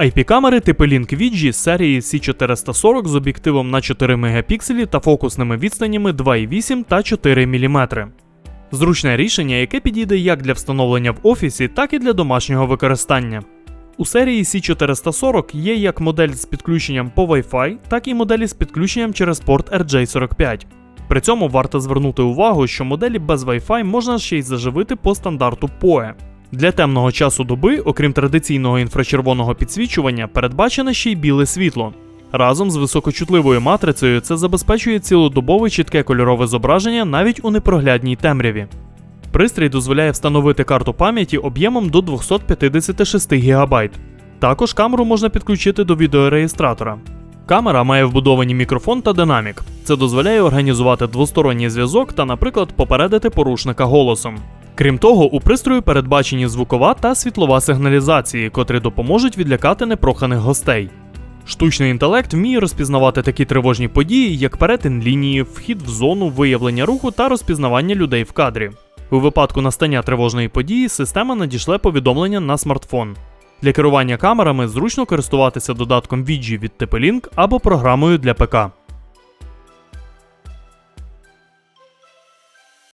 IP-камери типу Link Vidgi з серії C440 з об'єктивом на 4 мегапікселі та фокусними відстанями 2,8 та 4 мм. Зручне рішення, яке підійде як для встановлення в офісі, так і для домашнього використання. У серії C440 є як модель з підключенням по Wi-Fi, так і моделі з підключенням через порт RJ45. При цьому варто звернути увагу, що моделі без Wi-Fi можна ще й заживити по стандарту PoE. Для темного часу доби, окрім традиційного інфрачервоного підсвічування, передбачене ще й біле світло. Разом з високочутливою матрицею це забезпечує цілодобове чітке кольорове зображення навіть у непроглядній темряві. Пристрій дозволяє встановити карту пам'яті об'ємом до 256 ГБ. Також камеру можна підключити до відеореєстратора. Камера має вбудовані мікрофон та динамік. Це дозволяє організувати двосторонній зв'язок та, наприклад, попередити порушника голосом. Крім того, у пристрою передбачені звукова та світлова сигналізації, котрі допоможуть відлякати непроханих гостей. Штучний інтелект вміє розпізнавати такі тривожні події, як перетин лінії, вхід в зону, виявлення руху та розпізнавання людей в кадрі. У випадку настання тривожної події система надішле повідомлення на смартфон. Для керування камерами зручно користуватися додатком Vidgi від TP-Link або програмою для ПК.